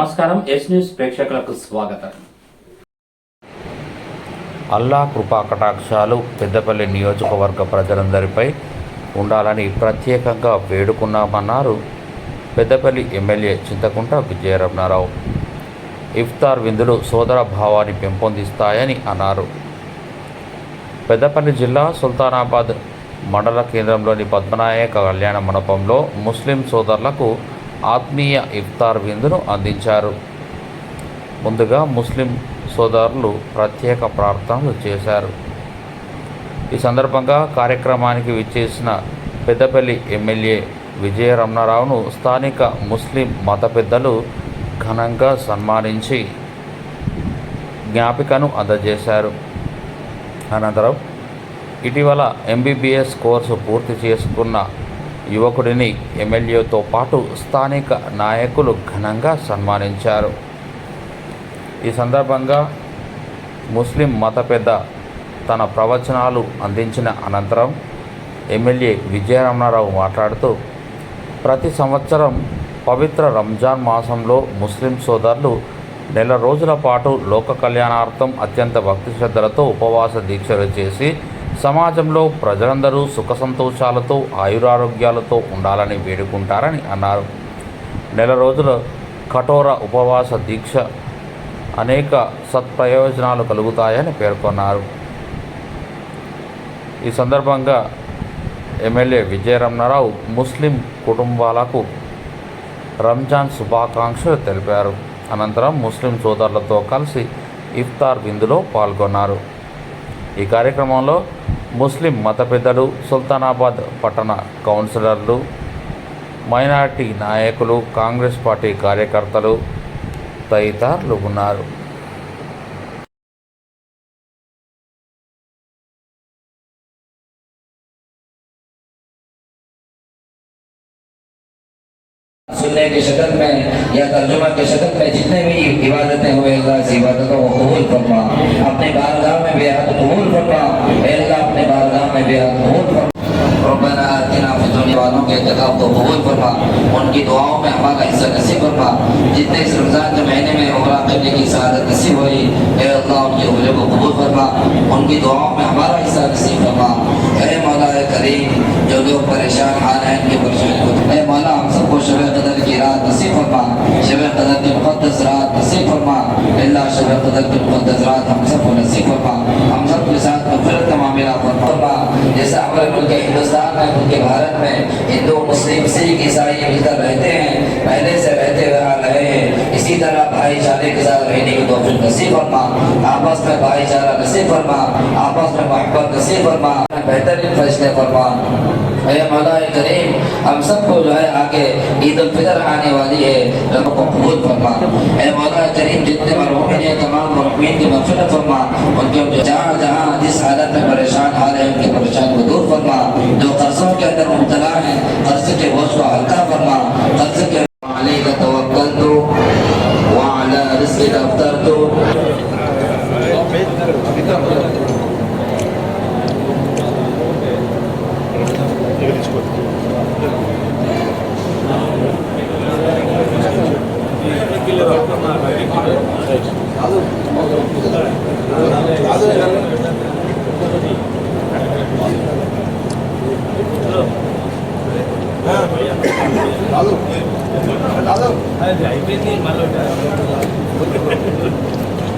నమస్కారం yes news ప్రేక్షకులకు స్వాగతం. అల్లా కృపా కటాక్షాలు పెద్దపల్లి నియోజకవర్గ ప్రజలందరిపై ఉండాలని ప్రత్యేకంగా వేడుకున్నామన్నారు పెద్దపల్లి ఎమ్మెల్యే చింతకుంట విజయరమణారావు. ఇఫ్తార్ విందులు సోదర భావాన్ని పెంపొందిస్తాయని అన్నారు. పెద్దపల్లి జిల్లా సుల్తానాబాద్ మండల కేంద్రంలోని పద్మనాయక కళ్యాణ మండపంలో ముస్లిం సోదరులకు ఆత్మీయ ఇఫ్తార్ విందును అందించారు. ముందుగా ముస్లిం సోదరులు ప్రత్యేక ప్రార్థనలు చేశారు. ఈ సందర్భంగా కార్యక్రమానికి విచ్చేసిన పెద్దపల్లి ఎమ్మెల్యే విజయ రమణారావును స్థానిక ముస్లిం మత పెద్దలు ఘనంగా సన్మానించి జ్ఞాపికను అందజేశారు. అనంతరం ఇటీవల ఎంబీబీఎస్ కోర్సు పూర్తి చేసుకున్న యువకుడిని ఎమ్మెల్యేతో పాటు స్థానిక నాయకులు ఘనంగా సన్మానించారు. ఈ సందర్భంగా ముస్లిం మత పెద్ద తన ప్రవచనాలు అందించిన అనంతరం ఎమ్మెల్యే విజయరమణారావు మాట్లాడుతూ ప్రతి సంవత్సరం పవిత్ర రంజాన్ మాసంలో ముస్లిం సోదరులు నెల రోజుల పాటు లోక కళ్యాణార్థం అత్యంత భక్తి శ్రద్ధలతో ఉపవాస దీక్షలు చేసి సమాజంలో ప్రజలందరూ సుఖ సంతోషాలతో ఆయురారోగ్యాలతో ఉండాలని వేడుకుంటారని అన్నారు. నెల రోజుల కఠోర ఉపవాస దీక్ష అనేక సత్ప్రయోజనాలు కలుగుతాయని పేర్కొన్నారు. ఈ సందర్భంగా ఎమ్మెల్యే విజయరమణారావు ముస్లిం కుటుంబాలకు రంజాన్ శుభాకాంక్షలు తెలిపారు. అనంతరం ముస్లిం సోదరులతో కలిసి ఇఫ్తార్ విందులో పాల్గొన్నారు. ఈ కార్యక్రమంలో ముస్లిం మత పెద్దలు సుల్తానాబాద్ పట్టణ కౌన్సిలర్లు మైనార్టీ నాయకులు కాంగ్రెస్ పార్టీ కార్యకర్తలు తదితరులు ఉన్నారు सुनने की शक्ल में या तर्जुमा की शक्ल में जितने भी इबादतें والوں کے انتخاب کو قبول فرما، ان کی دعاؤں میں ہمارا حصہ نصیب فرما۔ جتنے اس رمضان کے مہینے میں عمرہ کرنے کی سعادت نصیب ہوئی، اے اللہ ان کی عمرے کو قبول فرما۔ ان کی دعاؤں میں ہمارا حصہ نصیب فرما۔ اے مولا اے کریم، جو لوگ پریشان حال ہیں، ان کے پریشان اے مولا شب قدر کی رات نصیب فرما. شب قدر کی مقدس رات نصیب فرما. اللہ شب قدر کی مقدس رات ہم سب کو نصیب فرما. ہم سب کے ساتھ مغفرت کا معاملہ فرما. جیسا ہمارے ملک ہندوستان میں، ملک بھارت میں ہندو، مسلم، سکھ، عیسائی مل کر رہتے ہیں، پہلے سے رہتے ہیں तरह भाईचारे के साथ रहने की तौफीक नसीब फरमा। आपस में भाईचारा नसीब फरमा। आपस में मोहब्बत नसीब फरमा। बेहतरीन फैसले फरमा अरे मौला करीम, हम सबको जो है आगे ईद उल फितर आने वाली है। रब को कबूल फरमा। ए मौला करीम, जितने मरहूमिन हैं, तमाम मरहूमिन की मगफिरत फरमा। उनके जहाँ जहाँ जिस हालत में परेशान हाल है, उनकी परेशानी को दूर फरमा। जो कर्जों के अंदर मुबतला है, कर्ज के बोझ को हल्का फरमा। कर्ज के Lalu. Lalu. Ada driver ni malu dah.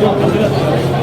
よろしくお願いします。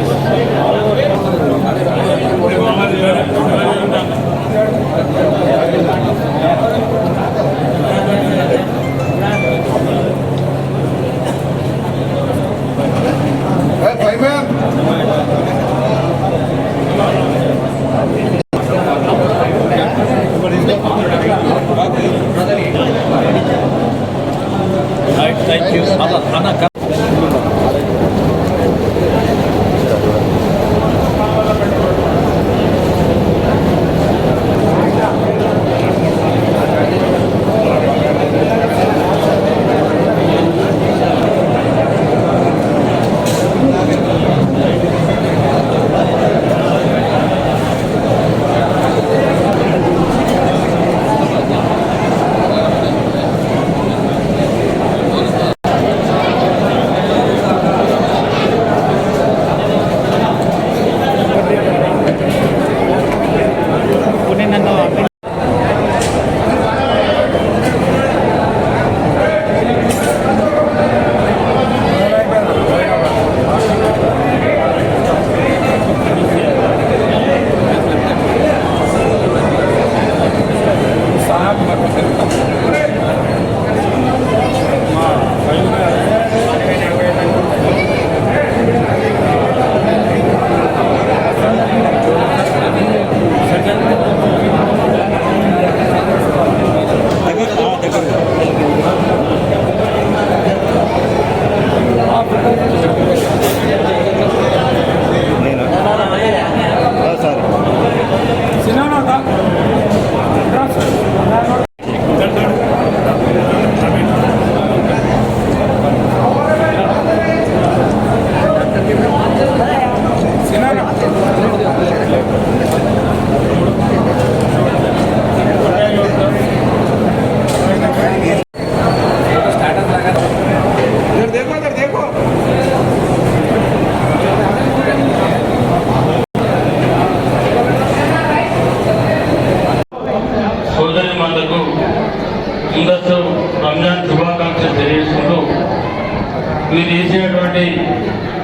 మీరు చేసినటువంటి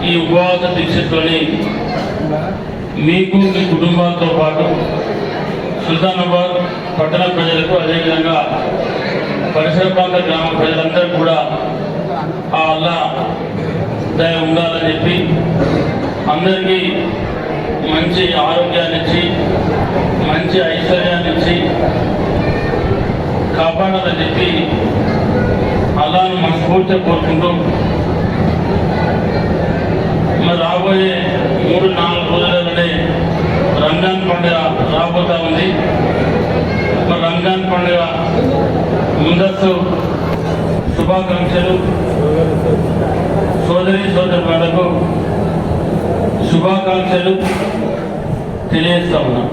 ఈ ఉపవాస దీక్షతోని మీకు మీ కుటుంబాలతో పాటు సుల్తానాబాద్ పట్టణ ప్రజలకు అదేవిధంగా పరిసర ప్రాంత గ్రామ ప్రజలందరూ కూడా ఆ అల్లా దయ ఉండాలని చెప్పి అందరికీ మంచి ఆరోగ్యాన్ని ఇచ్చి మంచి ఐశ్వర్యాన్ని ఇచ్చి కాపాడాలని చెప్పి అల్లాను మనస్ఫూర్తిగా కోరుకుంటూ మరి రాబోయే మూడు నాలుగు రోజులలోనే రంజాన్ పండుగ రాబోతా ఉంది. మరి రంజాన్ పండుగ ముందస్తు శుభాకాంక్షలు. సోదరి సోదరులకు శుభాకాంక్షలు తెలియజేస్తా ఉన్నాం.